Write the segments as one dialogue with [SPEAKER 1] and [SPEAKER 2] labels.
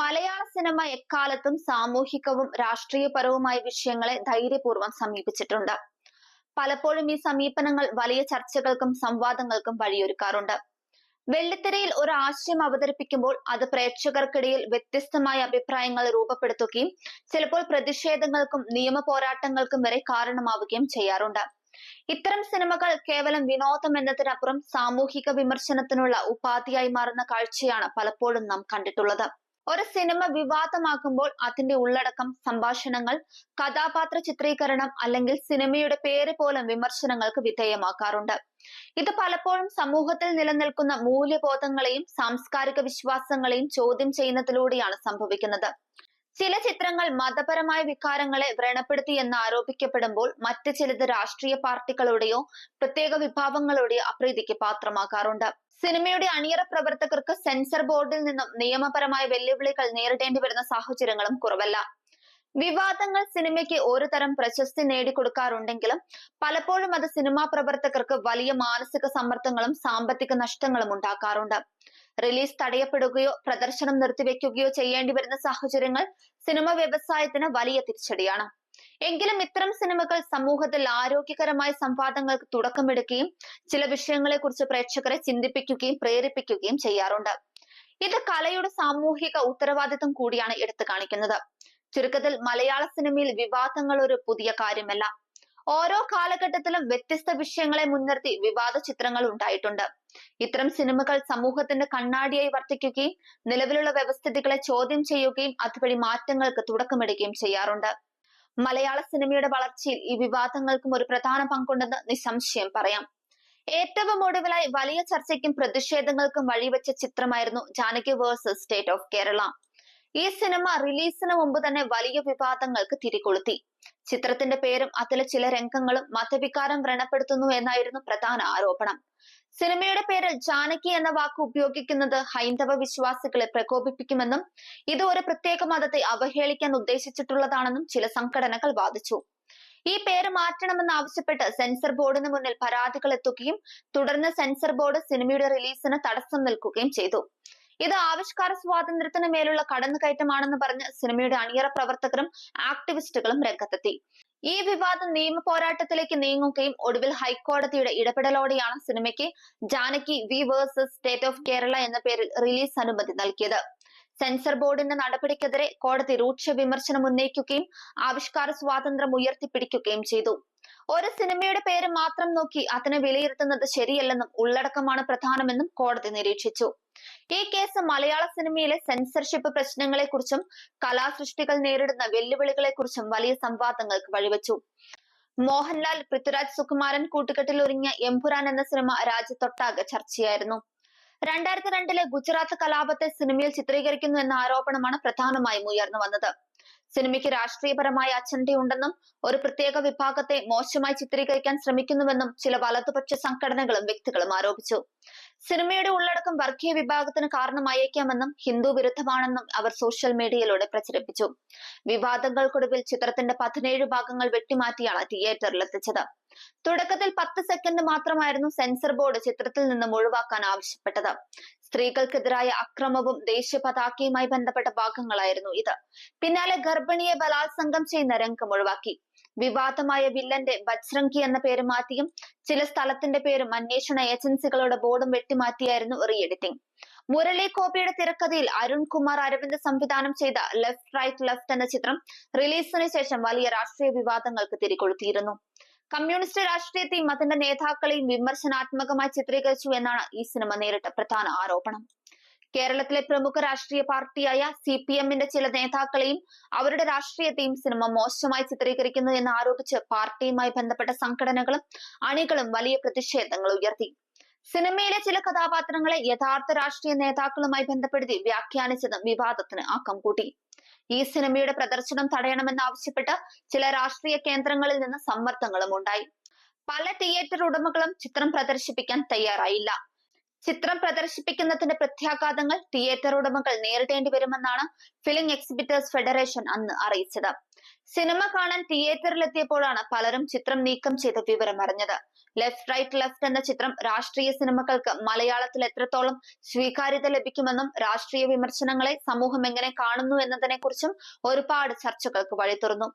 [SPEAKER 1] മലയാള cinema എക്കാലത്തും സാമൂഹികവും രാഷ്ട്രീയപരവുമായ വിഷയങ്ങളെ ധൈര്യപൂർവം സമീപിച്ചിട്ടുണ്ട്. പലപ്പോഴും ഈ സമീപനങ്ങൾ വലിയ ചർച്ചകൾക്കും സംവാദങ്ങൾക്കും വഴിയൊരുക്കാറുണ്ട്. വെള്ളിത്തിരയിൽ ഒരു ആശയം അവതരിപ്പിക്കുമ്പോൾ അത് പ്രേക്ഷകർക്കിടയിൽ വ്യത്യസ്തമായ അഭിപ്രായങ്ങൾ രൂപപ്പെടുത്തുകയും ചിലപ്പോൾ പ്രതിഷേധങ്ങൾക്കും നിയമ പോരാട്ടങ്ങൾക്കും വരെ കാരണമാവുകയും ചെയ്യാറുണ്ട്. ഇത്തരം സിനിമകൾ കേവലം വിനോദം എന്നതിനപ്പുറം സാമൂഹിക വിമർശനത്തിനുള്ള ഉപാധിയായി മാറുന്ന കാഴ്ചയാണ് പലപ്പോഴും നാം കണ്ടിട്ടുള്ളത്. ഒരു സിനിമ വിവാദമാക്കുമ്പോൾ അതിന്റെ ഉള്ളടക്കം സംഭാഷണങ്ങൾ കഥാപാത്ര ചിത്രീകരണം അല്ലെങ്കിൽ സിനിമയുടെ പേര് പോലും വിമർശനങ്ങൾക്ക് വിധേയമാക്കാറുണ്ട്. ഇത് പലപ്പോഴും സമൂഹത്തിൽ നിലനിൽക്കുന്ന മൂല്യബോധങ്ങളെയും സാംസ്കാരിക വിശ്വാസങ്ങളെയും ചോദ്യം ചെയ്യുന്നതിലൂടെയാണ് സംഭവിക്കുന്നത്. ചില ചിത്രങ്ങൾ മതപരമായ വികാരങ്ങളെ വ്രണപ്പെടുത്തി എന്ന് ആരോപിക്കപ്പെടുമ്പോൾ മറ്റ് ചിലത് രാഷ്ട്രീയ പാർട്ടികളുടെയോ പ്രത്യേക വിഭാഗങ്ങളുടെയോ അപ്രീതിക്ക് പാത്രമാക്കാറുണ്ട്. സിനിമയുടെ അണിയറ പ്രവർത്തകർക്ക് സെൻസർ ബോർഡിൽ നിന്നും നിയമപരമായ വെല്ലുവിളികൾ നേരിടേണ്ടി വരുന്ന സാഹചര്യങ്ങളും കുറവല്ല. വിവാദങ്ങൾ സിനിമയ്ക്ക് ഒരു തരം പ്രശസ്തി നേടിക്കൊടുക്കാറുണ്ടെങ്കിലും പലപ്പോഴും അത് സിനിമാ പ്രവർത്തകർക്ക് വലിയ മാനസിക സമ്മർദ്ദങ്ങളും സാമ്പത്തിക നഷ്ടങ്ങളും ഉണ്ടാക്കാറുണ്ട്. റിലീസ് തടയപ്പെടുകയോ പ്രദർശനം നിർത്തിവെക്കുകയോ ചെയ്യേണ്ടി വരുന്ന സാഹചര്യങ്ങൾ സിനിമ വ്യവസായത്തിന് വലിയ തിരിച്ചടിയാണ്. എങ്കിലും ഇത്തരം സിനിമകൾ സമൂഹത്തിൽ ആരോഗ്യകരമായ സംവാദങ്ങൾക്ക് തുടക്കമിടുകയും ചില വിഷയങ്ങളെ കുറിച്ച് പ്രേക്ഷകരെ ചിന്തിപ്പിക്കുകയും പ്രേരിപ്പിക്കുകയും ചെയ്യാറുണ്ട്. ഇത് കലയുടെ സാമൂഹിക ഉത്തരവാദിത്വം കൂടിയാണ് എടുത്തു കാണിക്കുന്നത്. ചുരുക്കത്തിൽ മലയാള സിനിമയിൽ വിവാദങ്ങൾ ഒരു പുതിയ കാര്യമല്ല. ഓരോ കാലഘട്ടത്തിലും വ്യത്യസ്ത വിഷയങ്ങളെ മുൻനിർത്തി വിവാദ ചിത്രങ്ങൾ ഉണ്ടായിട്ടുണ്ട്. ഇത്തരം സിനിമകൾ സമൂഹത്തിന്റെ കണ്ണാടിയായി വർത്തിക്കുകയും നിലവിലുള്ള വ്യവസ്ഥിതികളെ ചോദ്യം ചെയ്യുകയും അതുവഴി മാറ്റങ്ങൾക്ക് തുടക്കമിടുകയും ചെയ്യാറുണ്ട്. മലയാള സിനിമയുടെ വളർച്ചയിൽ ഈ വിവാദങ്ങൾക്കും ഒരു പ്രധാന പങ്കുണ്ടെന്ന് നിസ്സംശയം പറയാം. ഏറ്റവും ഒടുവിലായി വലിയ ചർച്ചയ്ക്കും പ്രതിഷേധങ്ങൾക്കും വഴിവെച്ച ചിത്രമായിരുന്നു Janaki versus state of Kerala. ഈ സിനിമ റിലീസിന് മുമ്പ് തന്നെ വലിയ വിവാദങ്ങൾക്ക് തിരികൊളുത്തി. ചിത്രത്തിന്റെ പേരും അതിലെ ചില രംഗങ്ങളും മതവികാരം വ്രണപ്പെടുത്തുന്നു എന്നായിരുന്നു പ്രധാന ആരോപണം. സിനിമയുടെ പേരിൽ ജാനകി എന്ന വാക്ക് ഉപയോഗിക്കുന്നത് ഹൈന്ദവ വിശ്വാസികളെ പ്രകോപിപ്പിക്കുമെന്നും ഇത് ഒരു പ്രത്യേക മതത്തെ അവഹേളിക്കാൻ ഉദ്ദേശിച്ചിട്ടുള്ളതാണെന്നും ചില സംഘടനകൾ വാദിച്ചു. ഈ പേര് മാറ്റണമെന്ന് ആവശ്യപ്പെട്ട് സെൻസർ ബോർഡിന് മുന്നിൽ പരാതികൾ എത്തുകയും തുടർന്ന് സെൻസർ ബോർഡ് സിനിമയുടെ റിലീസിന് തടസ്സം നിൽക്കുകയും ചെയ്തു. ഇത് ആവിഷ്കാര സ്വാതന്ത്ര്യത്തിന് മേലുള്ള കടന്നുകയറ്റമാണെന്ന് പറഞ്ഞ് സിനിമയുടെ അണിയറ പ്രവർത്തകരും ആക്ടിവിസ്റ്റുകളും രംഗത്തെത്തി. ഈ വിവാദം നിയമ പോരാട്ടത്തിലേക്ക് നീങ്ങുകയും ഒടുവിൽ ഹൈക്കോടതിയുടെ ഇടപെടലോടെയാണ് സിനിമയ്ക്ക് Janaki V versus state of Kerala എന്ന പേരിൽ റിലീസ് അനുമതി നൽകിയത്. സെൻസർ ബോർഡിന്റെ നടപടിക്കെതിരെ കോടതി രൂക്ഷ വിമർശനം ഉന്നയിക്കുകയും ആവിഷ്കാര സ്വാതന്ത്ര്യം ഉയർത്തിപ്പിടിക്കുകയും ചെയ്തു. ഒരു സിനിമയുടെ പേര് മാത്രം നോക്കി അതിനെ വിലയിരുത്തുന്നത് ശരിയല്ലെന്നും ഉള്ളടക്കമാണ് പ്രധാനമെന്നും കോടതി നിരീക്ഷിച്ചു. ഈ കേസ് മലയാള സിനിമയിലെ സെൻസർഷിപ്പ് പ്രശ്നങ്ങളെക്കുറിച്ചും കലാസൃഷ്ടികൾ നേരിടുന്ന വെല്ലുവിളികളെക്കുറിച്ചും വലിയ സംവാദങ്ങൾക്ക് വഴിവെച്ചു. മോഹൻലാൽ പൃഥ്വിരാജ് സുകുമാരൻ കൂട്ടുകെട്ടിൽ ഒരുങ്ങിയ എംപുരാൻ എന്ന സിനിമ രാജ്യത്തൊട്ടാകെ ചർച്ചയായിരുന്നു. രണ്ടായിരത്തി രണ്ടിലെ ഗുജറാത്ത് കലാപത്തെ സിനിമയിൽ ചിത്രീകരിക്കുന്നു എന്ന ആരോപണമാണ് പ്രധാനമായും ഉയർന്നു വന്നത്. സിനിമയ്ക്ക് രാഷ്ട്രീയപരമായ അച്ചണ്ടയുണ്ടെന്നും ഒരു പ്രത്യേക വിഭാഗത്തെ മോശമായി ചിത്രീകരിക്കാൻ ശ്രമിക്കുന്നുവെന്നും ചില വലതുപക്ഷ സംഘടനകളും വ്യക്തികളും ആരോപിച്ചു. സിനിമയുടെ ഉള്ളടക്കം വർഗീയ വിഭാഗത്തിന് കാരണമായേക്കാമെന്നും ഹിന്ദു വിരുദ്ധമാണെന്നും അവർ സോഷ്യൽ മീഡിയയിലൂടെ പ്രചരിപ്പിച്ചു. വിവാദങ്ങൾക്കൊടുവിൽ ചിത്രത്തിന്റെ പതിനേഴ് ഭാഗങ്ങൾ വെട്ടിമാറ്റിയാണ് തിയേറ്ററിൽ എത്തിച്ചത് തുടക്കത്തിൽ പത്ത് സെക്കൻഡ് മാത്രമായിരുന്നു സെൻസർ ബോർഡ് ചിത്രത്തിൽ നിന്നും ഒഴിവാക്കാൻ ആവശ്യപ്പെട്ടത്. സ്ത്രീകൾക്കെതിരായ അക്രമവും ദേശീയ പതാകയുമായി ബന്ധപ്പെട്ട ഭാഗങ്ങളായിരുന്നു ഇത്. പിന്നാലെ ഗർഭിണിയെ ബലാത്സംഗം ചെയ്യുന്ന രംഗം ഒഴിവാക്കി. വിവാദമായ വില്ലന്റെ ബജ്രംഗി എന്ന പേര് മാറ്റിയും ചില സ്ഥലത്തിന്റെ പേരും അന്വേഷണ ഏജൻസികളുടെ ബോർഡും വെട്ടിമാറ്റിയായിരുന്നു റീ എഡിറ്റിംഗ് മുരളി കോപ്പിയുടെ തിരക്കഥയിൽ അരുൺ കുമാർ അരവിന്ദ് സംവിധാനം ചെയ്ത ലെഫ്റ്റ് റൈറ്റ് ലെഫ്റ്റ് എന്ന ചിത്രം റിലീസിന് ശേഷം വലിയ രാഷ്ട്രീയ വിവാദങ്ങൾക്ക് തിരികൊളുത്തിയിരുന്നു. കമ്മ്യൂണിസ്റ്റ് രാഷ്ട്രീയത്തെയും അതിന്റെ നേതാക്കളെയും വിമർശനാത്മകമായി ചിത്രീകരിച്ചു എന്നാണ് ഈ സിനിമ നേരിട്ട പ്രധാന ആരോപണം. കേരളത്തിലെ പ്രമുഖ രാഷ്ട്രീയ പാർട്ടിയായ സി പി എമ്മിന്റെ ചില നേതാക്കളെയും അവരുടെ രാഷ്ട്രീയത്തെയും സിനിമ മോശമായി ചിത്രീകരിക്കുന്നു എന്ന് ആരോപിച്ച് പാർട്ടിയുമായി ബന്ധപ്പെട്ട സംഘടനകളും അണികളും വലിയ പ്രതിഷേധങ്ങൾ ഉയർത്തി. സിനിമയിലെ ചില കഥാപാത്രങ്ങളെ യഥാർത്ഥ രാഷ്ട്രീയ നേതാക്കളുമായി ബന്ധപ്പെടുത്തി വ്യാഖ്യാനിച്ചതും വിവാദത്തിന് ആക്കം കൂട്ടി. ഈ സിനിമയുടെ പ്രദർശനം തടയണമെന്നാവശ്യപ്പെട്ട് ചില രാഷ്ട്രീയ കേന്ദ്രങ്ങളിൽ നിന്ന് സമ്മർദ്ദങ്ങളും ഉണ്ടായി. പല തിയേറ്റർ ഉടമകളും ചിത്രം പ്രദർശിപ്പിക്കാൻ തയ്യാറായില്ല. ചിത്രം പ്രദർശിപ്പിക്കുന്നതിന്റെ പ്രത്യാഘാതങ്ങൾ തിയേറ്റർ ഉടമകൾ നേരിടേണ്ടി വരുമെന്നാണ് ഫിലിം എക്സിബിറ്റേഴ്സ് ഫെഡറേഷൻ അന്ന് അറിയിച്ചത്. സിനിമ കാണാൻ തിയേറ്ററിൽ എത്തിയപ്പോഴാണ് പലരും ചിത്രം നീക്കം ചെയ്ത വിവരം അറിഞ്ഞത്. ലെഫ്റ്റ് റൈറ്റ് ലെഫ്റ്റ് എന്ന ചിത്രം രാഷ്ട്രീയ സിനിമകൾക്ക് മലയാളത്തിൽ എത്രത്തോളം സ്വീകാര്യത ലഭിക്കുമെന്നും രാഷ്ട്രീയ വിമർശനങ്ങളെ സമൂഹം എങ്ങനെ കാണുന്നു എന്നതിനെ കുറിച്ചും ഒരുപാട് ചർച്ചകൾക്ക് വഴി തുറന്നു.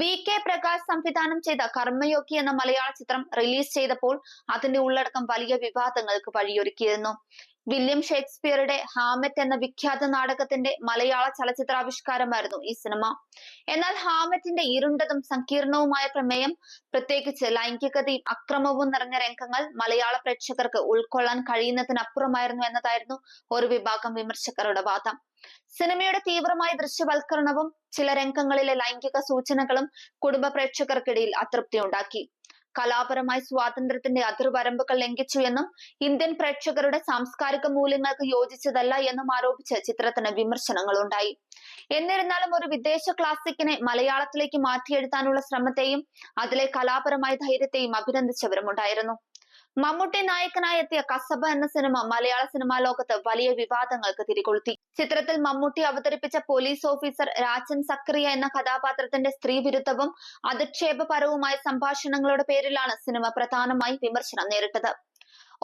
[SPEAKER 1] വി കെ പ്രകാശ് സംവിധാനം ചെയ്ത കർമ്മയോഗി എന്ന മലയാള ചിത്രം റിലീസ് ചെയ്തപ്പോൾ അതിന്റെ ഉള്ളടക്കം വലിയ വിവാദങ്ങൾക്ക് വഴിയൊരുക്കിയിരുന്നു. വില്യം ഷേക്സ്പിയറുടെ ഹാമറ്റ് എന്ന വിഖ്യാത നാടകത്തിന്റെ മലയാള ചലച്ചിത്രാവിഷ്കാരമായിരുന്നു ഈ സിനിമ. എന്നാൽ ഹാമറ്റിന്റെ ഇരുണ്ടതും സങ്കീർണവുമായ പ്രമേയം പ്രത്യേകിച്ച് ലൈംഗികതയും അക്രമവും നിറഞ്ഞ രംഗങ്ങൾ മലയാള പ്രേക്ഷകർക്ക് ഉൾക്കൊള്ളാൻ കഴിയുന്നതിനപ്പുറമായിരുന്നു എന്നതായിരുന്നു ഒരു വിഭാഗം വിമർശകരുടെ വാദം. സിനിമയുടെ തീവ്രമായ ദൃശ്യവൽക്കരണവും ചില രംഗങ്ങളിലെ ലൈംഗിക സൂചനകളും കുടുംബ പ്രേക്ഷകർക്കിടയിൽ അതൃപ്തി ഉണ്ടാക്കി കലാപരമായ സ്വാതന്ത്ര്യത്തിന്റെ അതിർവരമ്പുകൾ ലംഘിച്ചു എന്നും ഇന്ത്യൻ പ്രേക്ഷകരുടെ സാംസ്കാരിക മൂല്യങ്ങൾക്ക് യോജിച്ചതല്ല എന്നും ആരോപിച്ച് ചിത്രത്തിന് വിമർശനങ്ങളുണ്ടായി. എന്നിരുന്നാലും ഒരു വിദേശ ക്ലാസിക്കിനെ മലയാളത്തിലേക്ക് മാറ്റിയെഴുത്താനുള്ള ശ്രമത്തെയും അതിലെ കലാപരമായ ധൈര്യത്തെയും അഭിനന്ദിച്ചവരുമുണ്ടായിരുന്നു. മമ്മൂട്ടി നായകനായി എത്തിയ കസബ എന്ന സിനിമ മലയാള സിനിമാ ലോകത്ത് വലിയ വിവാദങ്ങൾക്ക് തിരികൊളുത്തി. ചിത്രത്തിൽ മമ്മൂട്ടി അവതരിപ്പിച്ച പോലീസ് ഓഫീസർ രാജൻ സക്രിയ എന്ന കഥാപാത്രത്തിന്റെ സ്ത്രീ വിരുദ്ധവും അധിക്ഷേപപരവുമായ സംഭാഷണങ്ങളുടെ പേരിലാണ് സിനിമ പ്രധാനമായി വിമർശനം നേരിട്ടത്.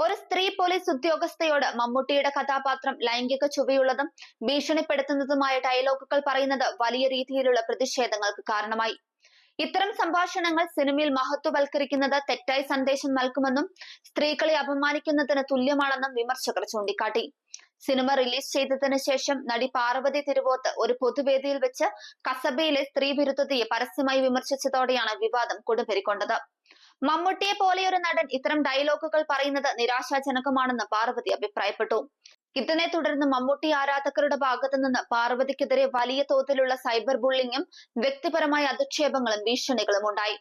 [SPEAKER 1] ഒരു സ്ത്രീ പോലീസ് ഉദ്യോഗസ്ഥയോട് മമ്മൂട്ടിയുടെ കഥാപാത്രം ലൈംഗിക ചുവയുള്ളതും ഭീഷണിപ്പെടുത്തുന്നതുമായ ഡയലോഗുകൾ പറയുന്നത് വലിയ രീതിയിലുള്ള പ്രതിഷേധങ്ങൾക്ക് കാരണമായി. ഇത്തരം സംഭാഷണങ്ങൾ സിനിമയിൽ മഹത്വവൽക്കരിക്കുന്നത് തെറ്റായ സന്ദേശം നൽകുമെന്നും സ്ത്രീകളെ അപമാനിക്കുന്നതിന് തുല്യമാണെന്നും വിമർശകർ ചൂണ്ടിക്കാട്ടി. സിനിമ റിലീസ് ചെയ്തതിനു ശേഷം നടി പാർവതി തിരുവോത്ത് ഒരു പൊതുവേദിയിൽ വെച്ച് കസബയിലെ സ്ത്രീ വിരുദ്ധതയെ പരസ്യമായി വിമർശിച്ചതോടെയാണ് വിവാദം കൊടുമ്പിരിക്കൊണ്ടത് മമ്മൂട്ടിയെ പോലെയൊരു നടൻ ഇത്തരം ഡയലോഗുകൾ പറയുന്നത് നിരാശാജനകമാണെന്ന് പാർവതി അഭിപ്രായപ്പെട്ടു. ഇതിനെ തുടർന്ന് മമ്മൂട്ടി ആരാധകരുടെ ഭാഗത്തു നിന്ന് പാർവതിക്കെതിരെ വലിയ തോതിലുള്ള സൈബർ ബുള്ളിങ്ങും വ്യക്തിപരമായ അധിക്ഷേപങ്ങളും ഭീഷണികളും ഉണ്ടായി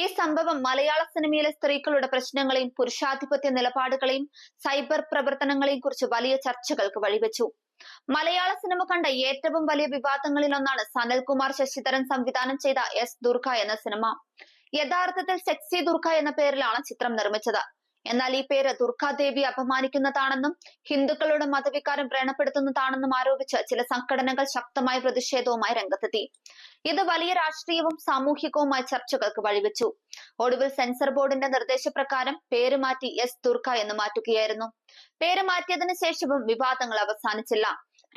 [SPEAKER 1] ഈ സംഭവം മലയാള സിനിമയിലെ സ്ത്രീകളുടെ പ്രശ്നങ്ങളെയും പുരുഷാധിപത്യ നിലപാടുകളെയും സൈബർ പ്രവർത്തനങ്ങളെയും കുറിച്ച് വലിയ ചർച്ചകൾക്ക് വഴിവെച്ചു. മലയാള സിനിമ കണ്ട ഏറ്റവും വലിയ വിവാദങ്ങളിൽ ഒന്നാണ് സനൽകുമാർ ശശിധരൻ സംവിധാനം ചെയ്ത എസ് ദുർഗ എന്ന സിനിമ. യഥാർത്ഥത്തിൽ സെക്സി ദുർഗ എന്ന പേരിലാണ് ചിത്രം നിർമ്മിച്ചത്. എന്നാൽ ഈ പേര് ദുർഗാദേവി അപമാനിക്കുന്നതാണെന്നും ഹിന്ദുക്കളുടെ മതവികാരം വ്രണപ്പെടുത്തുന്നതാണെന്നും ആരോപിച്ച് ചില സംഘടനകൾ ശക്തമായ പ്രതിഷേധവുമായി രംഗത്തെത്തി. ഇത് വലിയ രാഷ്ട്രീയവും സാമൂഹികവുമായ ചർച്ചകൾക്ക് വഴിവെച്ചു. ഒടുവിൽ സെൻസർ ബോർഡിന്റെ നിർദ്ദേശപ്രകാരം പേര് മാറ്റി എസ് ദുർഗ എന്ന് മാറ്റുകയായിരുന്നു. പേര് മാറ്റിയതിനു ശേഷവും വിവാദങ്ങൾ അവസാനിച്ചില്ല.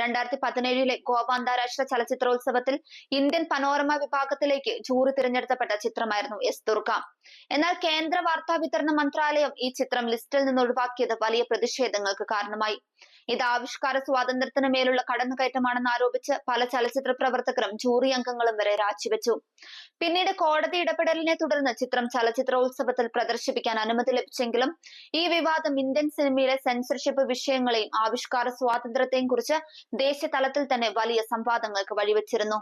[SPEAKER 1] രണ്ടായിരത്തി പതിനേഴിലെ ഗോവ അന്താരാഷ്ട്ര ചലച്ചിത്രോത്സവത്തിൽ ഇന്ത്യൻ പനോരമ വിഭാഗത്തിലേക്ക് ജൂറി തിരഞ്ഞെടുത്തപ്പെട്ട ചിത്രമായിരുന്നു എസ് ദുർഗ. എന്നാൽ കേന്ദ്ര വാർത്താ വിതരണ മന്ത്രാലയം ഈ ചിത്രം ലിസ്റ്റിൽ നിന്ന് ഒഴിവാക്കിയത് വലിയ പ്രതിഷേധങ്ങൾക്ക് കാരണമായി. ഇത് ആവിഷ്കാര സ്വാതന്ത്ര്യത്തിന് മേലുള്ള കടന്നുകയറ്റമാണെന്ന് ആരോപിച്ച് പല ചലച്ചിത്ര പ്രവർത്തകരും ജൂറി അംഗങ്ങളും വരെ രാജിവെച്ചു. പിന്നീട് കോടതി ഇടപെടലിനെ തുടർന്ന് ചിത്രം ചലച്ചിത്രോത്സവത്തിൽ പ്രദർശിപ്പിക്കാൻ അനുമതി ലഭിച്ചെങ്കിലും ഈ വിവാദം ഇന്ത്യൻ സിനിമയിലെ സെൻസർഷിപ്പ് വിഷയങ്ങളെയും ആവിഷ്കാര സ്വാതന്ത്ര്യത്തെയും കുറിച്ച് ദേശീയ തലത്തിൽ തന്നെ വലിയ സംവാദങ്ങൾക്ക് വഴിവെച്ചിരുന്നു